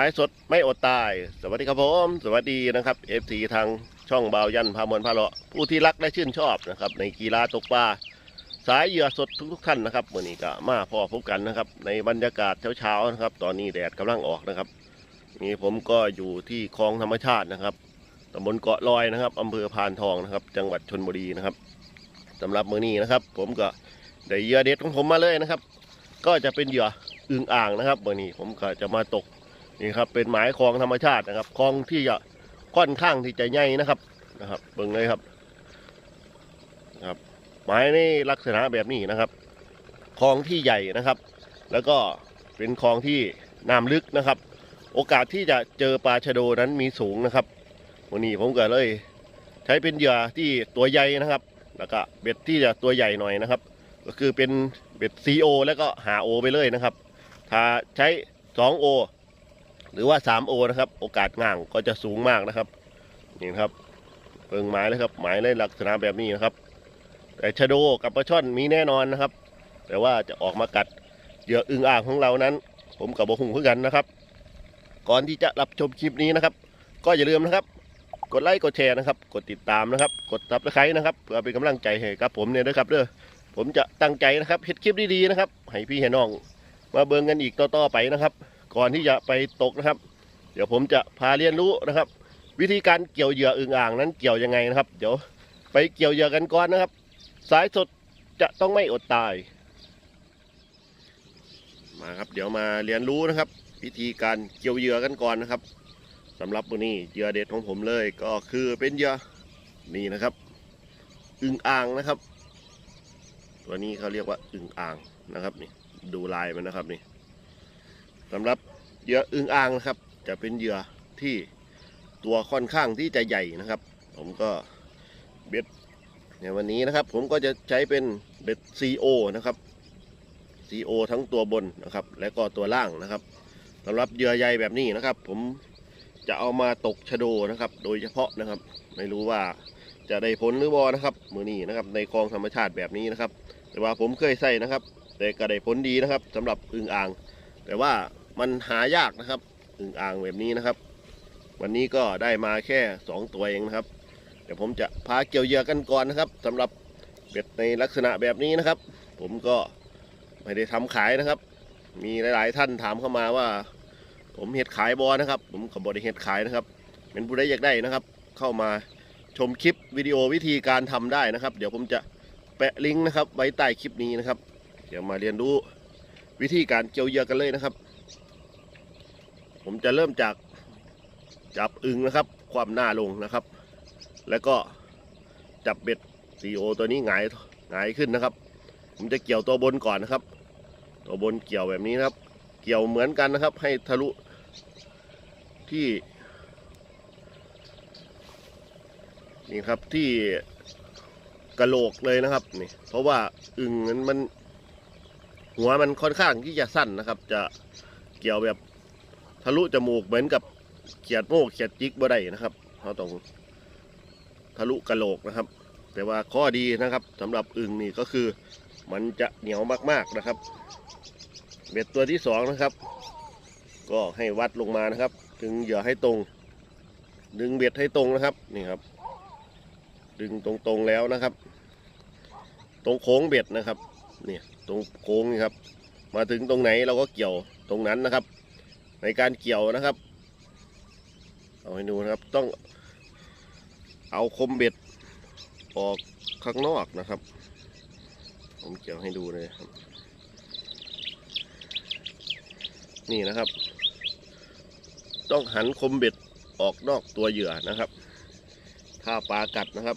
ายสดไม่อดตาย สวัสดีครับผม สวัสดีนะครับเอฟซีทางช่องบาวยันพามวลพาเลาะผู้ที่รักและชื่นชอบนะครับในกีฬาตกปลาสายเหยื่อสดทุกๆท่านนะครับวันนี้ก็มาพอพบกันนะครับ ในบรรยากาศเช้าๆนะครับ ตอนนี้แดดกำลังออกนะครับนี่ผมก็อยู่ที่คลองธรรมชาตินะครับตำบลเกาะลอยนะครับอำเภอพานทองนะครับ จังหวัดชนบุรีนะครับสำหรับมื้อนี้นะครับ ผมก็ได้เหยื่อเด็ดของผมมาเลยนะครับ ก็จะเป็นเหยื่ออึ่งอ่างนะครับมื้อนี้ผมก็จะมาตก นี่ครับเป็นหมายคลองธรรมชาตินะครับคลองที่จะค่อนข้างที่จะใหญ่นะครับนะครับเบิ่งเลยครับนะครับหมายในลักษณะแบบนี้นะครับคลองที่ใหญ่นะครับ แล้วก็เป็นคลองที่น้ำลึกนะครับ โอกาสที่จะเจอปลาชะโดนั้นมีสูงนะครับวันนี้ผมก็เลย ใช้เป็นเหยื่อที่ตัวใหญ่นะครับ แล้วก็เบ็ดที่จะตัวใหญ่หน่อยนะครับ ก็คือเป็นเบ็ด CO แล้วก็หาโอไปเลยนะครับ ถ้าใช้ 2O หรือว่า 3O นะครับ โอกาสง่างก็จะสูงมากนะครับนี่ครับเปิงไม้เลยครับไม้ในลักษณะแบบนี้นะครับ แต่ชะโดกับปลาช่อนมีแน่นอนนะครับ แต่ว่าจะออกมากัดเหยื่ออึงอ่างของเรานั้น ผมกับบะหุงเพื่อกันนะครับ ก่อนที่จะรับชมคลิปนี้นะครับ ก็อย่าลืมนะครับ กดไลค์กดแชร์นะครับ กดติดตามนะครับ กดซับสไครต์นะครับเพื่อเป็นกำลังใจให้กับผมเนี่ยด้วยครับเด้อผมจะตั้งใจนะครับเฮ็ดคลิปดีๆนะครับให้พี่ให้น้อง มาเบิ่งกันอีกต่อๆไปนะครับ ก่อนที่จะไปตกนะครับ เดี๋ยวผมจะพาเรียนรู้นะครับ วิธีการเกี่ยวเหยื่ออึ่งอ่างนั้นเกี่ยวยังไงนะครับ เดี๋ยวไปเกี่ยวเหยื่อกันก่อนนะครับ สายสดจะต้องไม่อดตาย มาครับ เดี๋ยวมาเรียนรู้นะครับ วิธีการเกี่ยวเหยื่อกันก่อนนะครับสำหรับวันนี้เหยื่อเด็ดของผมเลยก็คือเป็นเหยื่อนี่นะครับ อึ่งอ่างนะครับ ตัวนี้เขาเรียกว่าอึ่งอ่างนะครับนี่ดูลายมันนะครับนี่ สำหรับเหยื่ออึงอ่างนะครับ จะเป็นเหยื่อที่ตัวค่อนข้างที่จะใหญ่นะครับ ผมก็เบ็ดในวันนี้นะครับ ผมก็จะใช้เป็นเบ็ด CO นะครับ CO ทั้งตัวบนนะครับ และก็ตัวล่างนะครับสำหรับเหยื่อใหญ่แบบนี้นะครับ ผมจะเอามาตกชะโดนะครับ โดยเฉพาะนะครับ ไม่รู้ว่าจะได้ผลหรือบอนะครับ มือนี้นะครับ ในคลองธรรมชาติแบบนี้นะครับ แต่ว่าผมเคยใส่นะครับ แต่ก็ได้ผลดีนะครับสำหรับอึ่งอ่าง แต่ว่า มันหายากนะครับอึ่งอ่างแบบนี้นะครับ วันนี้ก็ได้มาแค่ 2 ตัวเองนะครับ เดี๋ยวผมจะพาเกี่ยวเหยื่อกันก่อนนะครับสำหรับเบ็ดในลักษณะแบบนี้นะครับ ผมก็ไม่ได้ทำขายนะครับ มีหลาย ๆ ท่านถามเข้ามาว่า ผมเห็ดขายบอนะครับ ผมกับบริเห็ดขายนะครับ เป็นผู้ใดอยากได้นะครับ เข้ามาชมคลิปวิดีโอวิธีการทำได้นะครับ เดี๋ยวผมจะแปะลิงก์นะครับ ไว้ใต้คลิปนี้นะครับ เดี๋ยวมาเรียนรู้วิธีการเกี่ยวเหยื่อกันเลยนะครับ ผมจะเริ่มจากจับอึงนะครับ ความหน้าลงนะครับ แล้วก็จับเบ็ดซีโอตัวนี้หงายหงายขึ้นนะครับ ผมจะเกี่ยวตัวบนก่อนนะครับ ตัวบนเกี่ยวแบบนี้นะครับ เกี่ยวเหมือนกันนะครับ ให้ทะลุที่ นี่ครับที่กระโหลกเลยนะครับนี่เพราะว่าอึงนั้นมัน หัวมันค่อนข้างที่จะสั้นนะครับ จะเกี่ยวแบบ ทะลุจมูกเหมือนกับเขียดโม่เขียดจิกบ่ได้นะครับเราต้องทะลุกระโหลกนะครับ แต่ว่าข้อดีนะครับสำหรับอึงนี่ก็คือ มันจะเหนียวมากๆนะครับ เบ็ดตัวที่สองนะครับ ก็ให้วัดลงมานะครับถึงเหยื่อให้ตรง ดึงเบ็ดให้ตรงนะครับนี่ครับ ดึงตรงๆแล้วนะครับ ตรงโค้งเบ็ดนะครับเนี่ยตรงโค้งนี่ครับ มาถึงตรงไหนเราก็เกี่ยวตรงนั้นนะครับ ในการเกี่ยวนะครับ เอาให้ดูนะครับต้องเอาคมเบ็ดออกข้างนอกนะครับ ผมเกี่ยวให้ดูเลยครับ นี่นะครับ ต้องหันคมเบ็ดออกนอกตัวเหยื่อนะครับ ถ้าปลากัดนะครับ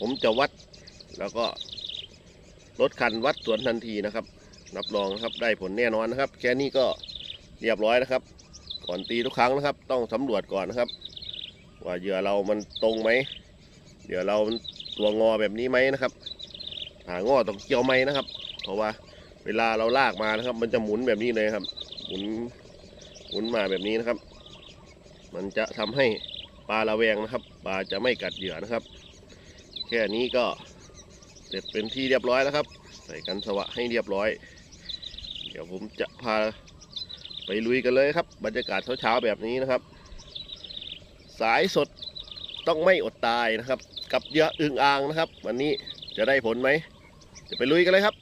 ผมจะวัดแล้วก็รถคันวัดสวนทันทีนะครับ รับรองนะครับได้ผลแน่นอนนะครับ แค่นี้ก็ เรียบร้อยนะครับ ก่อนตีทุกครั้งนะครับ ต้องสำรวจก่อนนะครับ ว่าเหยื่อเรามันตรงไหมเหยื่อเรามันตัวงอแบบนี้ไหมนะครับ หางอต้องเกี่ยวไหมนะครับ เพราะว่าเวลาเราลากมานะครับ มันจะหมุนแบบนี้เลยครับ หมุนหมุนมาแบบนี้นะครับ มันจะทำให้ปลาระแวงนะครับ ปลาจะไม่กัดเหยื่อนะครับ แค่นี้ก็เสร็จเป็นที่เรียบร้อยแล้วครับ ใส่กันสวะให้เรียบร้อย เดี๋ยวผมจะพา ไปลุยกันเลยครับ บรรยากาศเช้าๆแบบนี้นะครับ สายสดต้องไม่อดตายนะครับ กับเหยอะอึงอ่างนะครับ วันนี้จะได้ผลไหมจะไปลุยกันเลยครับ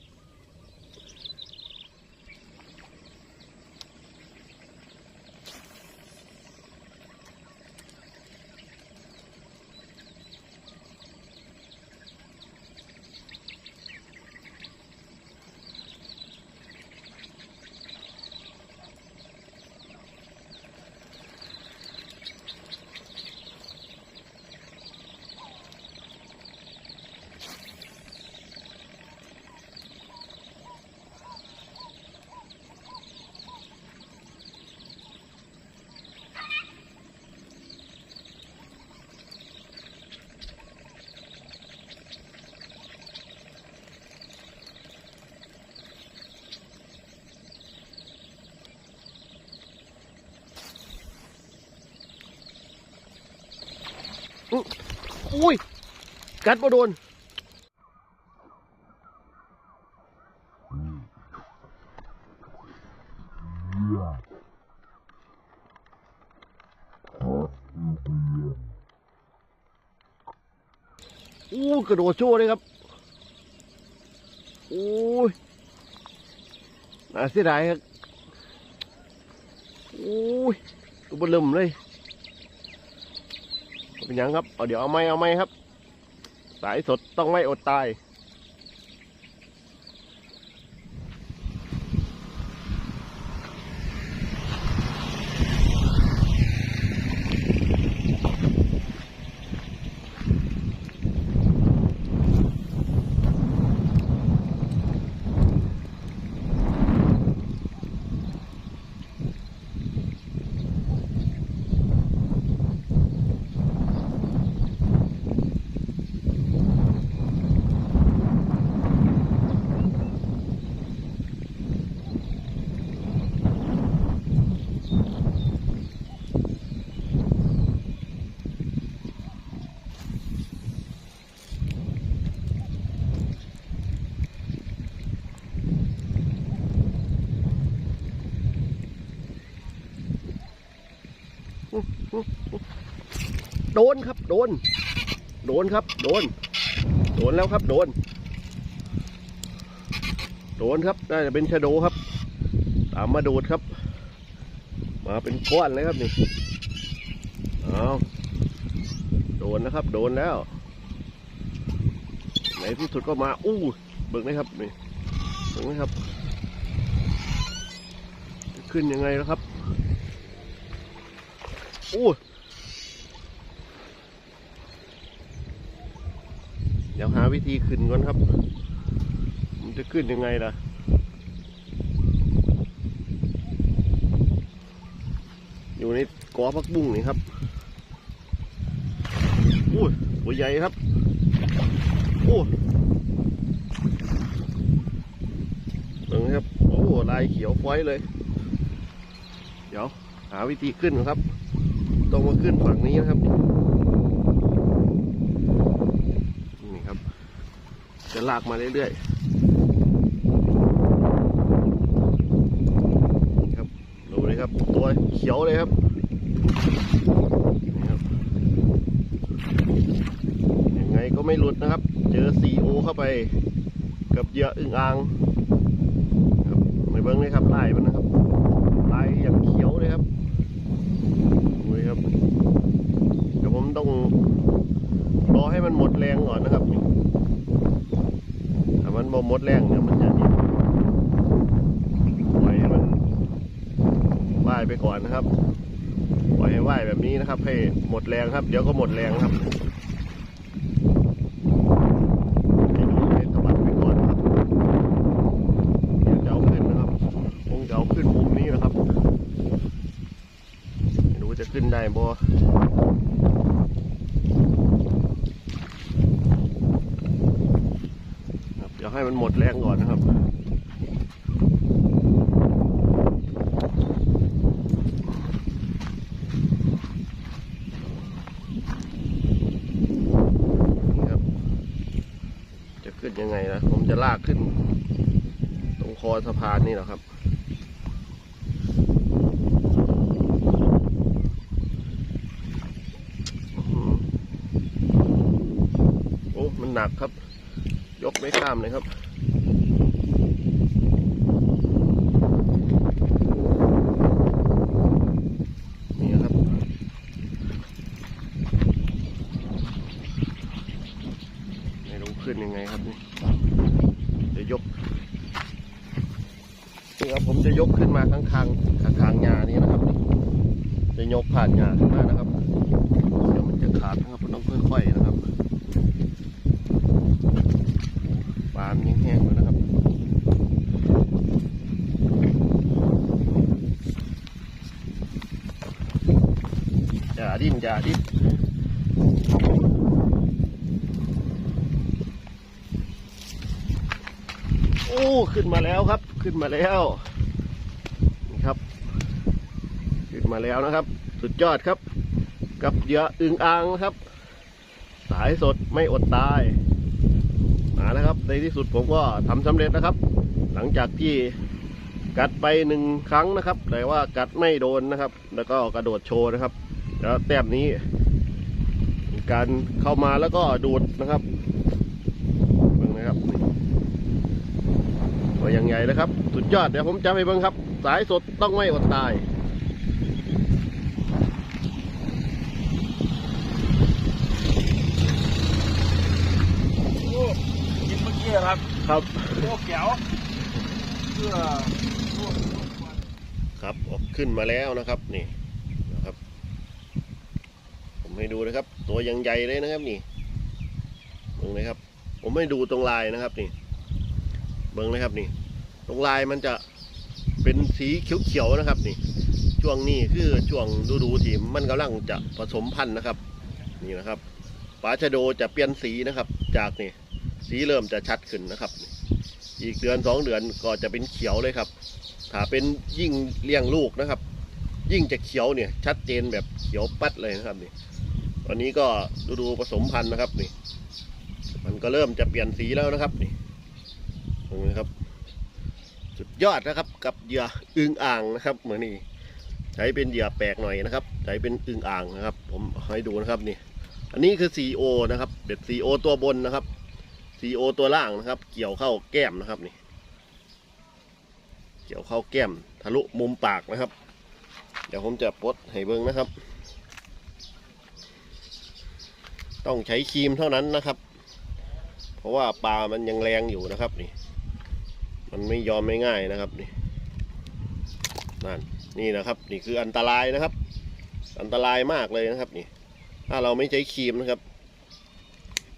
อุ้ย กัดมาโดน อู้กระโดดโชว์เลยครับโอ้ยน่าเสียดายครับโอ้ยตัวเบลมเลย เป็นยังครับเอาเดี๋ยวเอาไม้เอาไม้ครับ สายสดต้องไม่อดตาย โดนครับ โดน โดนครับ โดน โดนแล้วครับ โดน โดนครับ น่าจะเป็นชะโดครับ ตามมาโดดครับ มาเป็นก้อนเลยครับนี่เอาโดนนะครับ โดนแล้วในที่สุดก็มา อู้ เบิ่งนะครับนี่เบิ่งนะครับ ขึ้นยังไงแล้วครับอู้ เดี๋ยวหาวิธีขึ้นก่อนครับ มันจะขึ้นยังไงล่ะอยู่ในกอพักบุ้งนี่ครับอู้ยตัวใหญ่ครับโอ้ตรงนี้ครับ โอ้ลายเขียวฟ้อยเลย เดี๋ยว หาวิธีขึ้นก่อนครับ ต้องมาขึ้นฝั่งนี้นะครับ นี่ครับ จะลากมาเรื่อยๆครับดูเลยครับตัวเขียวเลยครับยังไงก็ไม่หลุดนะครับ เจอซีโอเข้าไป กับเหยื่ออึ่งอ่างครับไม่เบิ้งเลยครับลายมันนะครับลายอย่างเขียวเลยครับดูเลยครับเดี๋ยวผมต้องรอให้มันหมดแรงก่อนนะครับ มันบ่มดแรงเนี่ยมันจะนี่ปล่อยให้มันว่ายไปก่อนนะครับ ปล่อยให้ว่ายแบบนี้นะครับ ให้หมดแรงครับ เดี๋ยวก็หมดแรงครับให้ดูให้สะบัดไปก่อนครับเดี๋าขึ้นนะครับคงจะเอาขึ้นมุมนี้นะครับไม่รู้จะขึ้นได้บ่ ดแรงก่อนนะครับครับจะขึ้นยังไงนะผมจะลากขึ้น ตรงคอสะพานนี่แหละครับ โอ้ มันหนักครับ ยกไม่ข้ามเลยครับ ดิ้นอย่าดิ้นโอ้ขึ้นมาแล้วครับ ขึ้นมาแล้วนี่ครับ ขึ้นมาแล้วนะครับ สุดยอดครับ กับเหยื่ออึงอ่างครับ สายสดไม่อดตายมานะครับ ในที่สุดผมก็ทำสำเร็จนะครับ หลังจากที่กัดไปหนึ่งครั้งนะครับ แต่ว่ากัดไม่โดนนะครับ แล้วก็กระโดดโชว์นะครับ แล้วแต้มนี้มีการเข้ามาแล้วก็ดูดนะครับเบิ่งนะครับตัวอย่างใหญ่เลยครับ สุดยอดเดี๋ยวผมจะไปเบิ่งครับ สายสดต้องไม่อดตายโอ้กินเมื่อกี้ครับ ครับโอ้เขียวเพื่อโอ้ครับออกขึ้นมาแล้วนะครับนี่นะครับผม ให้ดูนะครับ ตัวยังใหญ่เลยนะครับนี่เบิ่งนะครับ ผมให้ดูตรงลายนะครับนี่ เบิ่งนะครับนี่ ตรงลายมันจะเป็นสีเขียวๆนะครับนี่ ช่วงนี้คือช่วงฤดูที่มันกำลังจะผสมพันธุ์นะครับ นี่นะครับปลาชะโดจะเปลี่ยนสีนะครับ จากนี่สีเริ่มจะชัดขึ้นนะครับ อีกเดือนสองเดือนก็จะเป็นเขียวเลยครับ ถ้าเป็นยิ่งเลี้ยงลูกนะครับ ยิ่งจะเขียวเนี่ยชัดเจนแบบเขียวปัดเลยนะครับนี่ ตอนนี้ก็ฤดูผสมพันธุ์นะครับนี่ มันก็เริ่มจะเปลี่ยนสีแล้วนะครับนี่ตรงนี้ครับ สุดยอดนะครับกับเหยื่ออึงอ่างนะครับเหมือนนี่ใช้เป็นเหยื่อแปลกหน่อยนะครับ ใช้เป็นอึงอ่างนะครับ ผมให้ดูนะครับนี่ อันนี้คือ CO นะครับเบ็ด CO ตัวบนนะครับ CO ตัวล่างนะครับ เกี่ยวเข้าแก้มนะครับนี่ เกี่ยวเข้าแก้ม ทะลุมุมปากนะครับ เดี๋ยวผมจะปดให้เบิ้งนะครับ ต้องใช้ครีมเท่านั้นนะครับ เพราะว่าปลามันยังแรงอยู่นะครับนี่ มันไม่ยอมไม่ง่ายนะครับนี่นั่นนี่นะครับ นี่คืออันตรายนะครับ อันตรายมากเลยนะครับนี่ ถ้าเราไม่ใช้ครีมนะครับ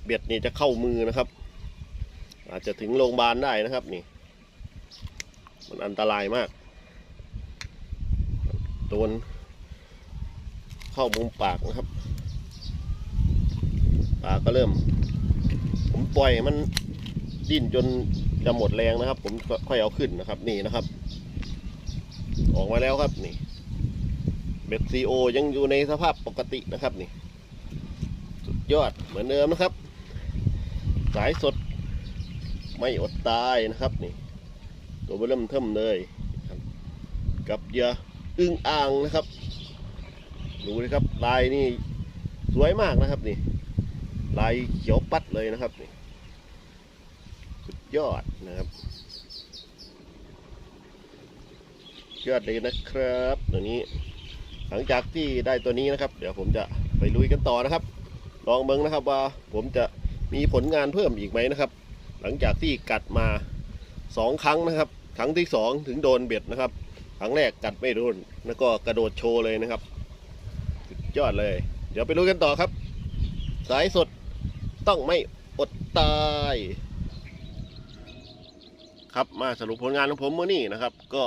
เบ็ดนี่จะเข้ามือนะครับ อาจจะถึงโรงพยาบาลได้นะครับนี่ มันอันตรายมากโดนเข้ามุมปากนะครับ ปากก็เริ่ม ผมปล่อยมันดิ้นจนจะหมดแรงนะครับ ผมค่อยเอาขึ้นนะครับ นี่นะครับ ออกมาแล้วครับนี่เบ็ดซีโอยังอยู่ในสภาพปกตินะครับนี่ สุดยอดเหมือนเดิมนะครับ สายสดไม่อดตายนะครับนี่ ตัวเร์เริ่มเทิมเลยกับเหยื่ออึ้งอ่างนะครับดูนะครับลายนี่สวยมากนะครับนี่ ลายเขียวปัดเลยนะครับสุดยอดนะครับ ยอดเลยนะครับ ตัวนี้ หลังจากที่ได้ตัวนี้นะครับ เดี๋ยวผมจะไปลุยกันต่อนะครับ ลองเบิ้งนะครับว่าผมจะมีผลงานเพิ่มอีกไหมนะครับ หลังจากที่กัดมาสองครั้งนะครับครั้งที่สองถึงโดนเบ็ดนะครับครั้งแรกกัดไม่โดนแล้วก็กระโดดโชว์เลยนะครับสุดยอดเลย เดี๋ยวไปลุยกันต่อครับ สายสด ต้องไม่อดตาย ครับมาสรุปผลงานของผมเมื่อนี้นะครับ ก็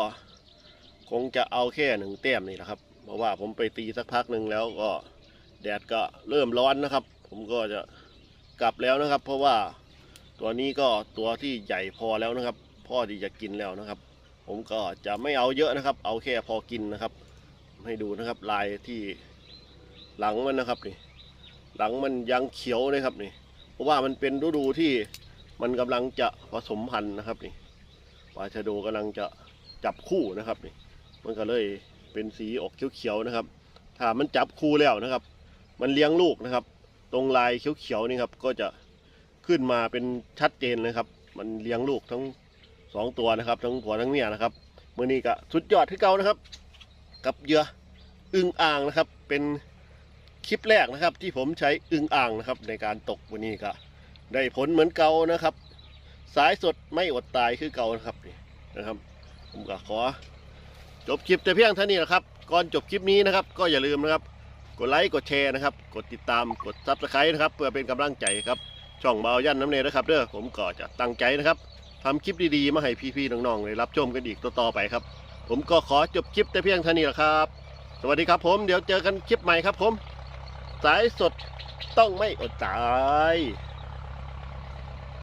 คงจะเอาแค่หนึ่งแต้มนี่แหละครับ เพราะว่าผมไปตีสักพักหนึ่งแล้วก็แดดก็เริ่มร้อนนะครับ ผมก็จะกลับแล้วนะครับ เพราะว่าตัวนี้ก็ตัวที่ใหญ่พอแล้วนะครับ พ่อที่จะกินแล้วนะครับ ผมก็จะไม่เอาเยอะนะครับ เอาแค่พอกินนะครับ ให้ดูนะครับลายที่หลังมันนะครับนี่หลังมันยังเขียวเลยครับนี่ เพราะว่ามันเป็นฤดูที่มันกำลังจะผสมพันธุ์นะครับนี่ปลาชะโดกำลังจะจับคู่นะครับนี่มันก็เลยเป็นสีออกเขียวๆนะครับ ถ้ามันจับคู่แล้วนะครับ มันเลี้ยงลูกนะครับ ตรงลายเขียวๆนี่ครับก็จะขึ้นมาเป็นชัดเจนเลยครับ มันเลี้ยงลูกทั้งสองตัวนะครับ ทั้งผัวทั้งเมียนะครับเมื่อนี้ก็สุดยอดที่เก่านะครับ กับเหยื่ออึ่งอ่างนะครับ เป็น คลิปแรกนะครับ ที่ผมใช้อึงอ่างนะครับ ในการตกวันนี้ก็ได้ผลเหมือนเก่านะครับ สายสดไม่อดตายคือเก่านะครับนี่นะครับ ผมก็ขอ จบคลิปแต่เพียงเท่านี้นะครับ ก่อนจบคลิปนี้นะครับ ก็อย่าลืมนะครับ กดไลค์กดแชร์นะครับ กดติดตามกดซับสไครต์นะครับ เพื่อเป็นกำลังใจครับช่องเบายันน้ำเนยนะครับเด้อผมก็จะตั้งใจนะครับทำคลิปดีๆ มาให้พี่ๆน้องๆได้รับชมกันอีกต่อๆไปครับ ผมก็ขอจบคลิปแต่เพียงเท่านี้แหละครับ สวัสดีครับผม เดี๋ยวเจอกันคลิปใหม่ครับผม สายสดต้องไม่อดตาย